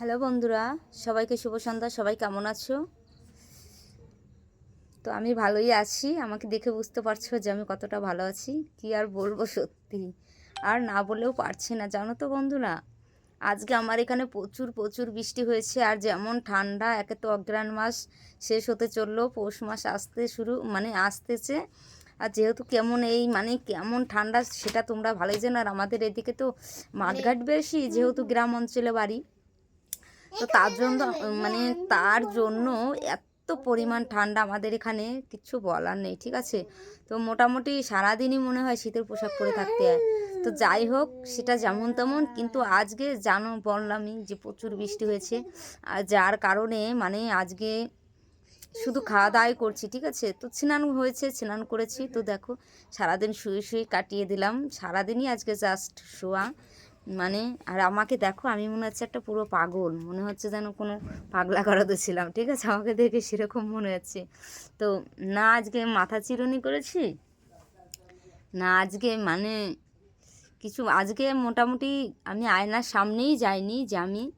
Hello বন্ধুরা সবাইকে শুভ সন্ধ্যা সবাই কেমন আছো? তো আমি ভালোই আছি আমাকে দেখে বুঝতে পারছ যে আমি কতটা ভালো আছি কি আর বলব সত্যি আর না বলেও পারছি না জানো তো বন্ধুরা। আজকে আমার এখানে প্রচুর প্রচুর বৃষ্টি হয়েছে আর যেমন ঠান্ডা একে তো অগ্রাণ মাস শেষ হতে চলল পৌষ মাস আসতে শুরু মানে আসতেছে। আর যেহেতু কেমন এই মানে কেমন ঠান্ডা সেটা তোমরা ভালোই জানো আর আমাদের এদিকে তো মাঠঘাট বেশি যেহেতু গ্রাম অঞ্চলে বাড়ি। তো তার জন্য মানে তার জন্য এত পরিমাণ ঠান্ডা আমাদের এখানে কিচ্ছু বলার নেই, ঠিক আছে? তো মোটামুটি সারাদিনই মনে হয় শীতের পোশাক পরে থাকতে হয়। তো যাই হোক, সেটা যেমন তেমন, কিন্তু আজকে জানো বললামই যে প্রচুর বৃষ্টি হয়েছে। আর যার কারণে মানে আজকে শুধু খাওয়া দাওয়াই করছি, ঠিক আছে? তো স্নান হয়েছে, স্নান করেছি। তো দেখো, সারাদিন শুয়ে শুয়ে কাটিয়ে দিলাম। সারাদিনই আজকে জাস্ট শোয়া। মানে আর আমাকে দেখো, আমি মনে হচ্ছে একটা পুরো পাগল। মনে হচ্ছে যেন কোনো পাগলা করাতে ছিলাম, ঠিক আছে? আমাকে দেখে সেরকম মনে হচ্ছে। তো না, আজকে মাথা চিরুনি করেছি। না, আজকে মানে কিছু, আজকে মোটামুটি আমি আয়নার সামনেই যাইনি যে আমি,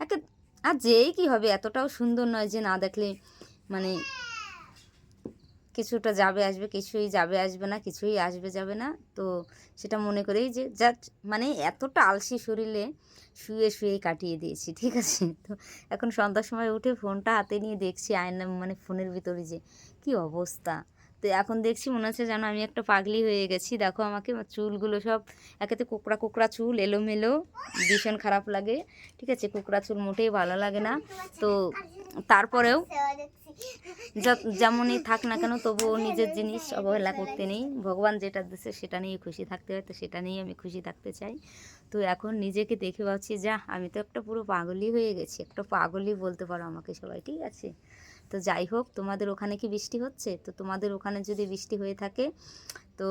একে, আর যেই কী হবে, এতটাও সুন্দর নয় যে না দেখলে মানে কিছুটা যাবে আসবে, কিছুই যাবে আসবে না, কিছুই আসবে যাবে না। তো সেটা মনে করেই যে যা মানে এতটা আলসি শরীরে শুয়ে শুয়েই কাটিয়ে দিয়েছি, ঠিক আছে? তো এখন সন্ধ্যার সময় উঠে ফোনটা হাতে নিয়ে দেখছি আয়না মানে ফোনের ভিতরে যে কি অবস্থা। তো এখন দেখছি মনে হচ্ছে যেন আমি একটা পাগলি হয়ে গেছি। দেখো আমাকে চুলগুলো সব, একেতে কোকড়া কোকড়া চুল, এলোমেলো, ভীষণ খারাপ লাগে, ঠিক আছে? কোকড়া চুল মোটেই ভালো লাগে না। তো তারপরেও যেমনই থাক না কেন, তবুও নিজের জিনিস অবহেলা করতে নেই। ভগবান যেটা দিচ্ছে সেটা নিয়ে খুশি থাকতে হয়, তো সেটা নিয়ে আমি খুশি থাকতে চাই। তো এখন নিজেকে দেখে ভাবছি, যা, আমি তো একটা পুরো পাগলই হয়ে গেছি। একটা পাগলই বলতে পারো আমাকে সবাই, ঠিক আছে? তো যাই হোক, তোমাদের ওখানে কি বৃষ্টি হচ্ছে? তো তোমাদের ওখানে যদি বৃষ্টি হয়ে থাকে, তো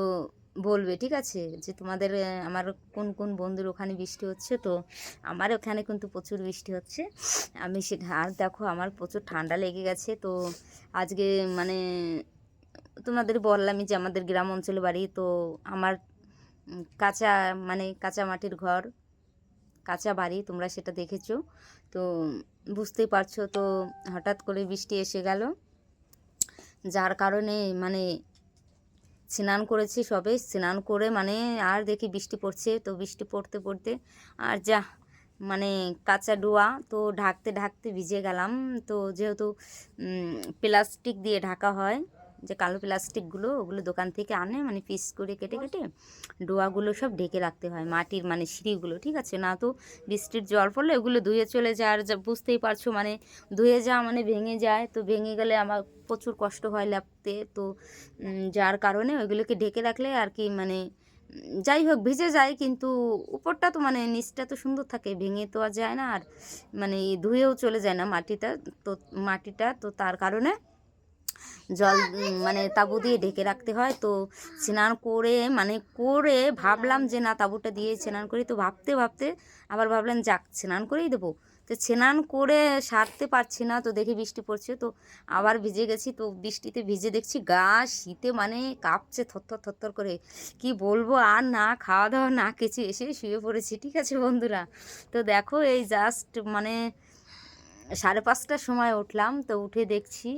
বলবে, ঠিক আছে? যে তোমাদের আমার কোন কোন বন্ধুর ওখানে বৃষ্টি হচ্ছে? তো আমার ওখানে কিন্তু প্রচুর বৃষ্টি হচ্ছে। আমি সে, আর দেখো আমার প্রচুর ঠান্ডা লেগে গেছে। তো আজকে মানে তোমাদের বললামই যে আমাদের গ্রাম অঞ্চলে বাড়ি, তো আমার কাঁচা মানে কাঁচা মাটির ঘর, কাঁচা বাড়ি, তোমরা সেটা দেখেছ। তো বুঝতেই পারছ, তো হঠাৎ করে বৃষ্টি এসে গেল। যার কারণে মানে স্নান করেছি সবে, স্নান করে মানে আর দেখি বৃষ্টি পড়ছে, তো বৃষ্টি পড়তে পড়তে আর যা মানে কাঁচা ডোয়া, তো ঢাকতে ঢাকতে ভিজে গেলাম। তো যেহেতু প্লাস্টিক দিয়ে ঢাকা হয় যে কালো প্লাস্টিকগুলো ওগুলো দোকান থেকে আনে মানে পিস করে কেটে কেটে ডোয়াগুলো সব ঢেকে রাখতে হয়, মাটির মানে সিঁড়িগুলো, ঠিক আছে? না তো বৃষ্টির জল পড়লে ওগুলো ধুয়ে চলে যায় আর বুঝতেই পারছ মানে ধুয়ে যাওয়া মানে ভেঙে যায়। তো ভেঙে গেলে আমার প্রচুর কষ্ট হয় লেপতে তো যার কারণে ওইগুলোকে ঢেকে রাখলে আর কি মানে যাই হোক, ভিজে যায় কিন্তু উপরটা তো মানে নিচটা তো সুন্দর থাকে, ভেঙে তো আর যায় না আর মানে ধুয়েও চলে যায় না মাটিটা, তো মাটিটা, তো তার কারণে জল মানে তাবু দিয়ে ঢেকে রাখতে হয়। তো স্নান করে মানে করে ভাবলাম যে না, তাবুটা দিয়ে স্নান করি। তো ভাবতে ভাবতে আবার ভাবলাম, যাক, স্নান করেই দেবো। তো স্নান করে সারতে পারছি না, তো দেখি বৃষ্টি পড়ছে। তো আবার ভিজে গেছি, তো বৃষ্টিতে ভিজে দেখছি গা শীতে মানে কাঁপছে থরথর থরথর করে। কি বলব, আর না খাওয়া দাওয়া না কিছু এসে শুয়ে পড়েছি, ঠিক আছে বন্ধুরা? তো দেখো, এই জাস্ট মানে সাড়ে পাঁচটার সময় উঠলাম। তো উঠে দেখছি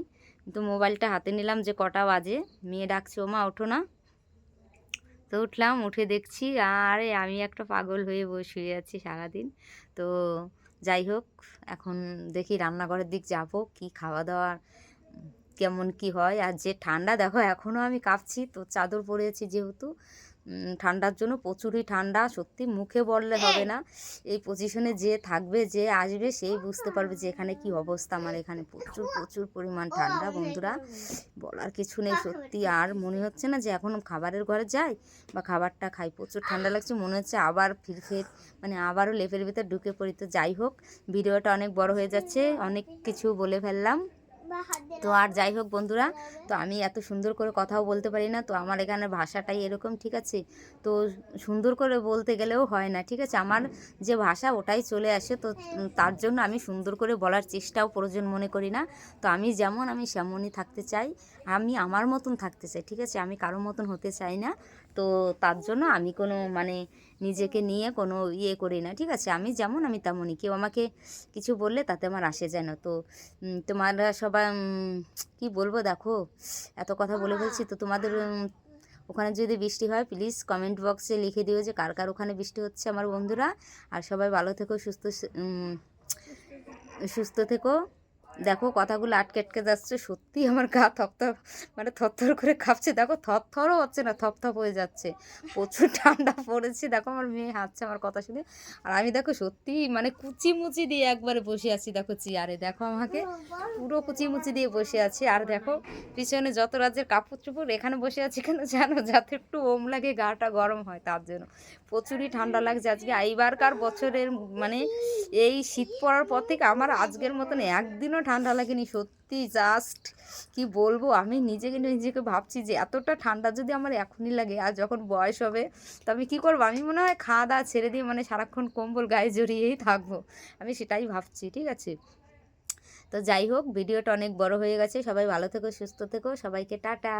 তো মোবাইলটা হাতে নিলাম যে কটা বাজে। মেয়ে ডাকছে, ওমা, ওঠো না। তো উঠলাম, উঠে দেখছি, আরে, আমি একটা পাগল হয়ে বসে আছি সারাদিন। তো যাই হোক, এখন দেখি রান্নাঘরের দিক যাব, কি খাওয়া দাওয়া, কেমন কি হয়। আর যে ঠান্ডা, দেখো এখনও আমি কাঁপছি, তো চাদর পরেছি যেহেতু। ঠান্ডার জন্য প্রচুরই ঠান্ডা, সত্যি মুখে বললে হবে না। এই পজিশনে যে থাকবে, যে আসবে, সেই বুঝতে পারবে যে এখানে কি অবস্থা। আমার এখানে প্রচুর প্রচুর পরিমাণ ঠান্ডা, বন্ধুরা। বলার কিছু নেই, সত্যি। আর মনে হচ্ছে না যে এখন খাবারের ঘরে যাই বা খাবারটা খাই। প্রচুর ঠান্ডা লাগছে, মনে হচ্ছে আবার ফির ফের মানে আবারও লেপের ভিতর ঢুকে পড়ি। তো যাই হোক, ভিডিওটা অনেক বড় হয়ে যাচ্ছে। অনেক কিছু বলে ফেললাম। তো আর যাই হোক বন্ধুরা তো আমি এত সুন্দর করে কথাও বলতে পারি না তো আমার এখানে ভাষাটাই এরকম ঠিক আছে? তো সুন্দর করে বলতে গেলেও হয় না ঠিক আছে? আমার যে ভাষা ওটাই চলে আসে তো তার জন্য আমি সুন্দর করে বলার চেষ্টাও প্রয়োজন মনে করি না। তো আমি যেমন আমি সেমনই থাকতে চাই আমি আমার মতন থাকতে চাই ঠিক আছে? আমি কারোর মতন হতে চাই না। তো তার জন্য আমি কোনো মানে নিজেকে নিয়ে কোনো ইয়ে করি না, ঠিক আছে? আমি যেমন আমি তেমনই। কেউ আমাকে কিছু বললে তাতে আমার আসে যায় না। তো তোমরা সবাই কি বলব দেখো? এত কথা বলে বলছি তো তোমাদের ওখানে যদি বৃষ্টি হয় প্লিজ কমেন্ট বক্সে লিখে দিও যে কার কার ওখানে বৃষ্টি হচ্ছে আমার বন্ধুরা। আর সবাই ভালো থেকো, সুস্থ সুস্থ থেকো। দেখো কথাগুলো আটকে আটকে যাচ্ছে সত্যি আমার গা থপথপ মানে থরথর করে কাঁপছে। দেখো থরথরও হচ্ছে না, থপথপ হয়ে যাচ্ছে। প্রচুর ঠান্ডা পড়েছে। দেখো আমার মেয়ে হাঁটছে আমার কথা শুনে। আর আমি দেখো সত্যি মানে কুচি মুচি দিয়ে একবারে বসে আছি দেখো চেয়ারে। দেখো আমাকে পুরো কুচি মুচি দিয়ে বসে আছি। আর দেখো পিছনে যত রাজ্যের কাপড় চোপড় এখানে বসে আছি কেন জানো? যাতে একটু ওম লাগে, গাটা গরম হয় তার জন্য। প্রচুরই ঠান্ডা লাগছে আজকে। এইবারকার বছরের মানে এই শীত পড়ার পর থেকে আমার আজকের মতন একদিনও ঠান্ডা লাগেনি, সত্যি জাস্ট কি বলব? আমি নিজেকে নিজেকে ভাবছি যে এতটা ঠান্ডা যদি আমার এখনই লাগে, আর যখন বয়স হবে, তো আমি কী করব? আমি মনে হয় খাওয়া দাওয়া ছেড়ে দিয়ে মানে সারাক্ষণ কম্বল গায়ে জড়িয়েই থাকব। আমি সেটাই ভাবছি, ঠিক আছে? তো যাই হোক, ভিডিওটা অনেক বড় হয়ে গেছে। সবাই ভালো থেকো, সুস্থ থেকো। সবাইকে টাটা।